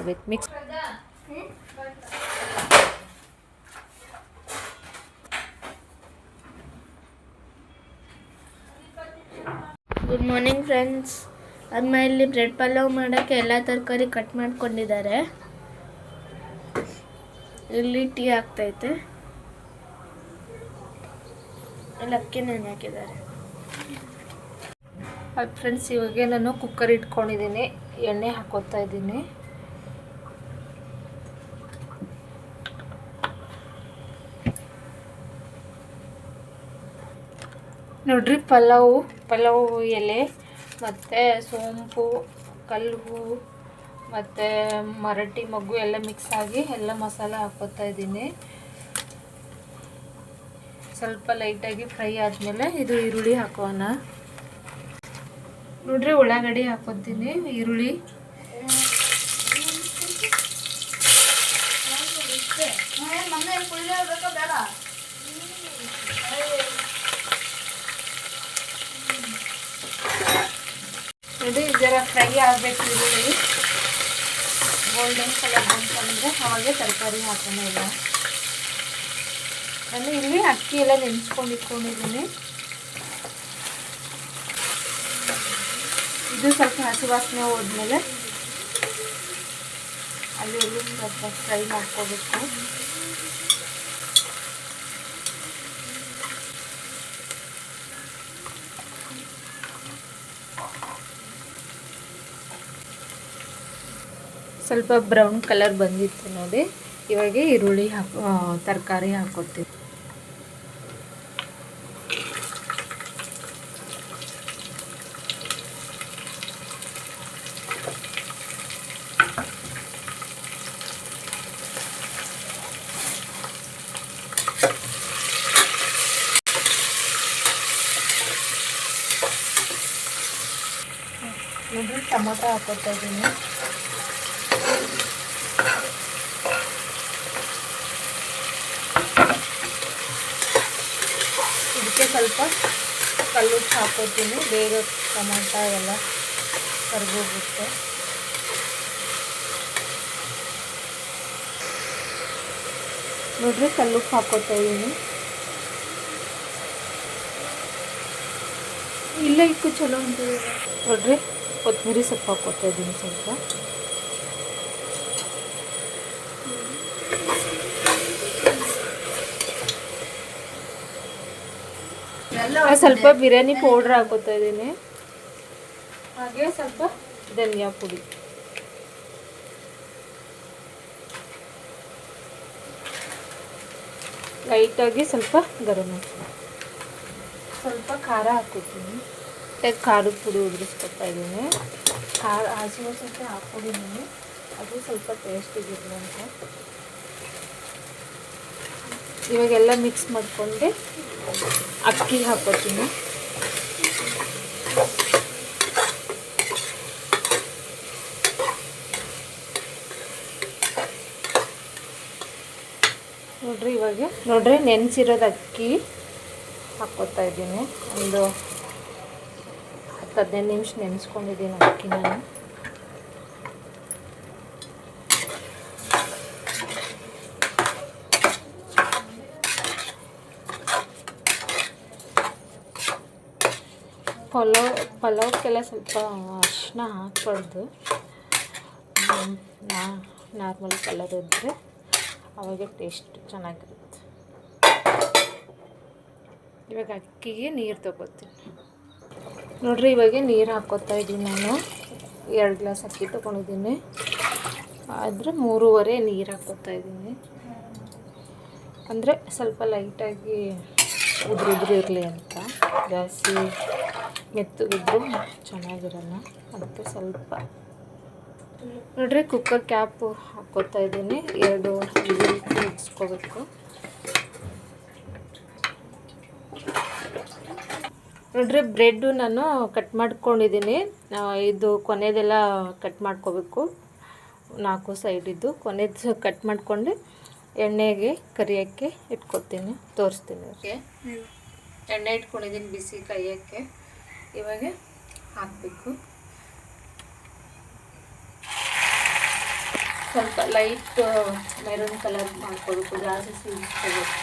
ಹಾಕೋಬೇಕು mix good morning friends ಆಮೇಲೆ bread pulao ಮಾಡೋಕ್ಕೆ ಎಲ್ಲ ತರಕಾರಿ ಕಟ್ ಮಾಡ್ಕೊಂಡಿದ್ದಾರೆ. ಇಲ್ಲಿ ಟೀ ಆಗ್ತೈತೆ. ಇಲ್ಲಿ ಅಕ್ಕಿ ನೆನೆ ಹಾಕಿದ್ದಾರೆ. ಫ್ರೆಂಡ್ಸ್ ಇವಾಗ ನಾನು ಕುಕ್ಕರ್ ಇಟ್ಕೊಂಡಿದ್ದೀನಿ. ಎಣ್ಣೆ ಹಾಕೋತಾ ಇದ್ದೀನಿ. ನೋಡ್ರಿ, ಪಲಾವು ಪಲಾವು ಎಲೆ, ಮತ್ತು ಸೋಂಪು, ಕಲ್ಲು, ಮತ್ತು ಮರಟಿ ಮಗ್ಗು ಎಲ್ಲ ಮಿಕ್ಸ್ ಆಗಿ ಎಲ್ಲ ಮಸಾಲ ಹಾಕೋತಾ ಇದ್ದೀನಿ. ಸ್ವಲ್ಪ ಲೈಟಾಗಿ ಫ್ರೈ ಆದಮೇಲೆ ಇದು ಈರುಳ್ಳಿ ಹಾಕೋಣ. ನೋಡ್ರಿ, ಉಳ್ಳಾಗಡ್ಡಿ ಹಾಕೋತೀನಿ, ಈರುಳ್ಳಿ. ನೋಡಿ, ಜರ ಫ್ರೈ ಆಗಬೇಕು ಈರುಳ್ಳಿ. ಗೋಲ್ಡನ್ ಕಲರ್ ಬಂತಂದರೆ ಅವಾಗೆ ತರಕಾರಿ ಹಾಕೋಣ ಇಲ್ಲ. ನಾನು ಇಲ್ಲಿ ಅಕ್ಕಿ ಎಲ್ಲ ನೆನೆಸ್ಕೊಂಡು ಇಟ್ಕೊಂಡಿದ್ದೀನಿ ಇದು ಸ್ವಲ್ಪ ಹಸಿ ವಾಸನೆ ಹೋದ್ಮೇಲೆ, ಅಲ್ಲಿ ಸ್ವಲ್ಪ ಫ್ರೈ ಮಾಡ್ಕೋಬೇಕು. ಸ್ವಲ್ಪ ಬ್ರೌನ್ ಕಲರ್ ಬಂದಿತ್ತು ನೋಡಿ. ಇವಾಗ ಈರುಳ್ಳಿ ಹಾಕೋ ತರಕಾರಿ ಹಾಕೋತೀವಿ. ಟೊಮೊಟೊ ಹಾಕೋತಾ ಇದ್ದೀನಿ ಇದಕ್ಕೆ ಸ್ವಲ್ಪ ಕಲ್ಲುಪ್ಪು ಹಾಕೋತೀನಿ. ಬೇಗ ಟೊಮೊಟೊ ಎಲ್ಲ ಕರ್ಗೋಗುತ್ತೆ. ನೋಡ್ರಿ ಕಲ್ಲುಪ್ಪು ಹಾಕೋತಾ ಇದ್ದೀನಿ. ಇಲ್ಲ ಇಕ್ಕು ಚಲೋ ಅಂತ ನೋಡ್ರಿ, ಕೊತ್ತಂಬರಿ ಸೊಪ್ಪು ಹಾಕೋತಾ ಇದ್ದೀನಿ ಸ್ವಲ್ಪ. ಸ್ವಲ್ಪ ಬಿರಿಯಾನಿ ಪೌಡ್ರ್ ಹಾಕೋತಾ ಇದ್ದೀನಿ. ಹಾಗೆ ಸ್ವಲ್ಪ ಧನಿಯಾ ಪುಡಿ. ಲೈಟಾಗಿ ಸ್ವಲ್ಪ ಗರಂ ಸ್ವಲ್ಪ ಖಾರ ಹಾಕೋತೀನಿ ಖಾರದ ಪುಡಿ ಉದುರಿಸ್ಕೊತಾ ಇದ್ದೀನಿ. ಖಾರ ಹಸಿಮೆಣಸಿನ್ಕಾಯಿ ಹಾಕೊಂಡಿದ್ದೀನಿ ಅದು ಸ್ವಲ್ಪ ಟೇಸ್ಟಿಗೆ ಅಂತ ಇವಾಗೆಲ್ಲ ಮಿಕ್ಸ್ ಮಾಡಿಕೊಂಡು ಅಕ್ಕಿ ಹಾಕೋತೀನಿ. ನೋಡ್ರಿ ಇವಾಗ, ನೋಡ್ರಿ ನೆನೆಸಿರೋದು ಅಕ್ಕಿ ಹಾಕ್ಕೋತಾ ಇದ್ದೀನಿ. ಒಂದು ಹತ್ತು ಹದಿನೈದು ನಿಮಿಷ ನೆನೆಸ್ಕೊಂಡಿದ್ದೀನಿ ಅಕ್ಕಿ ನಾನು ಪಲಾವ್, ಪಲಾವ್ಗೆಲ್ಲ ಸ್ವಲ್ಪ ಅರಿಶಿನ ಹಾಕ್ಬಾರ್ದು. ನಾರ್ಮಲ್ ಕಲರ್ ಇದ್ದರೆ ಅವಾಗ ಟೇಸ್ಟ್ ಚೆನ್ನಾಗಿರುತ್ತೆ. ಇವಾಗ ಅಕ್ಕಿಗೆ ನೀರು ತಗೋತೀನಿ. ನೋಡ್ರಿ, ಇವಾಗ ನೀರು ಹಾಕೋತಾ ಇದ್ದೀನಿ ನಾನು. ಎರಡು ಗ್ಲಾಸ್ ಅಕ್ಕಿ ತೊಗೊಂಡಿದ್ದೀನಿ. ಆದರೆ ಮೂರುವರೆ ನೀರು ಹಾಕೋತಾ ಇದ್ದೀನಿ. ಅಂದರೆ ಸ್ವಲ್ಪ ಲೈಟಾಗಿ ಉದುರು ಇರಲಿ ಅಂತ. ಜಾಸ್ತಿ ಮೆತ್ತಗಿದ್ರು ಚೆನ್ನಾಗಿರಲ್ಲ. ಅದಕ್ಕೆ ಸ್ವಲ್ಪ. ನೋಡ್ರಿ ಕುಕ್ಕರ್ ಕ್ಯಾಪು ಹಾಕೋತಾ ಇದ್ದೀನಿ. ಎರಡು ಮುಗಿಸ್ಕೋಬೇಕು ನೋಡ್ರಿ ಬ್ರೆಡ್ಡು ನಾನು ಕಟ್ ಮಾಡ್ಕೊಂಡಿದ್ದೀನಿ. ಇದು ಕೊನೆಯದೆಲ್ಲ ಕಟ್ ಮಾಡ್ಕೋಬೇಕು. ನಾಲ್ಕು ಸೈಡಿದ್ದು ಕೊನೆದು ಕಟ್ ಮಾಡ್ಕೊಂಡು ಎಣ್ಣೆಗೆ, ಕರಿಯೋಕ್ಕೆ ಇಟ್ಕೊತೀನಿ. ತೋರಿಸ್ತೀನಿ. ಓಕೆ? ಎಣ್ಣೆ ಇಟ್ಕೊಂಡಿದ್ದೀನಿ ಬಿಸಿ ಕೈಯೋಕ್ಕೆ. ಇವಾಗ ಹಾಕಬೇಕು. ಸ್ವಲ್ಪ ಲೈಟ್ ಮೆರೂನ್ ಕಲರ್ ಮಾಡ್ಕೊಬೇಕು ಜಾಸ್ತಿ ಸೀರಿಸ್ಕೋಬೇಕು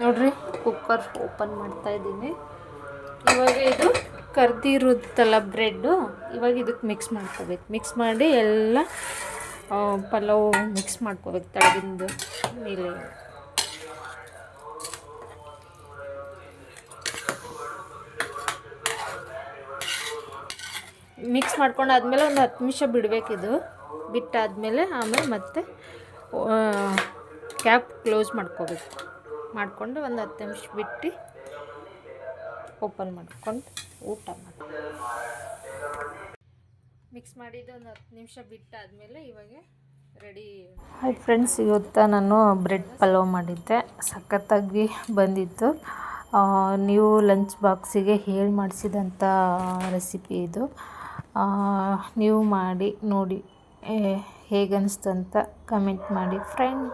ನೋಡ್ರಿ. ಕುಕ್ಕರ್ ಓಪನ್ ಮಾಡ್ತಾ ಇದ್ದೀನಿ. ಇವಾಗ ಇದು ಕರ್ದಿರುತ್ತಲ್ಲ ಬ್ರೆಡ್ಡು ಇವಾಗ ಇದಕ್ಕೆ ಮಿಕ್ಸ್ ಮಾಡ್ಕೋಬೇಕು. ಮಿಕ್ಸ್ ಮಾಡಿ ಎಲ್ಲ ಪಲಾವ್ ಮಿಕ್ಸ್ ಮಾಡ್ಕೋಬೇಕು ತಳಗಿಂದು ಮೇಲೆ. ಮಿಕ್ಸ್ ಮಾಡ್ಕೊಂಡಾದ್ಮೇಲೆ ಒಂದು ಹತ್ತು ನಿಮಿಷ ಬಿಡಬೇಕಿದು ಬಿಟ್ಟಾದಮೇಲೆ ಆಮೇಲೆ ಮತ್ತೆ ಕ್ಯಾಪ್ ಕ್ಲೋಸ್ ಮಾಡ್ಕೋಬೇಕು. ಮಾಡಿಕೊಂಡು ಒಂದು ಹತ್ತು ನಿಮಿಷ ಬಿಟ್ಟು ಓಪನ್ ಮಾಡ್ಕೊಂಡು ಊಟ ಮಾಡಿ ಮಿಕ್ಸ್ ಮಾಡಿದ್ದು ಒಂದು ಹತ್ತು ನಿಮಿಷ ಬಿಟ್ಟಾದಮೇಲೆ ಇವಾಗ ರೆಡಿ ಹಾಯ್ ಫ್ರೆಂಡ್ಸ್ ಇವತ್ತು ನಾನು ಬ್ರೆಡ್ ಪಲಾವ್ ಮಾಡಿದ್ದೆ. ಸಖತ್ತಾಗಿ ಬಂದಿತ್ತು. ನೀವು ಲಂಚ್ ಬಾಕ್ಸಿಗೆ ಹೇಳಿ ಮಾಡಿಸಿದಂಥ ರೆಸಿಪಿ ಇದು. ನೀವು ಮಾಡಿ ನೋಡಿ ಹೇಗನ್ನಿಸ್ತಂತ ಕಮೆಂಟ್ ಮಾಡಿ. ಫ್ರೆಂಡ್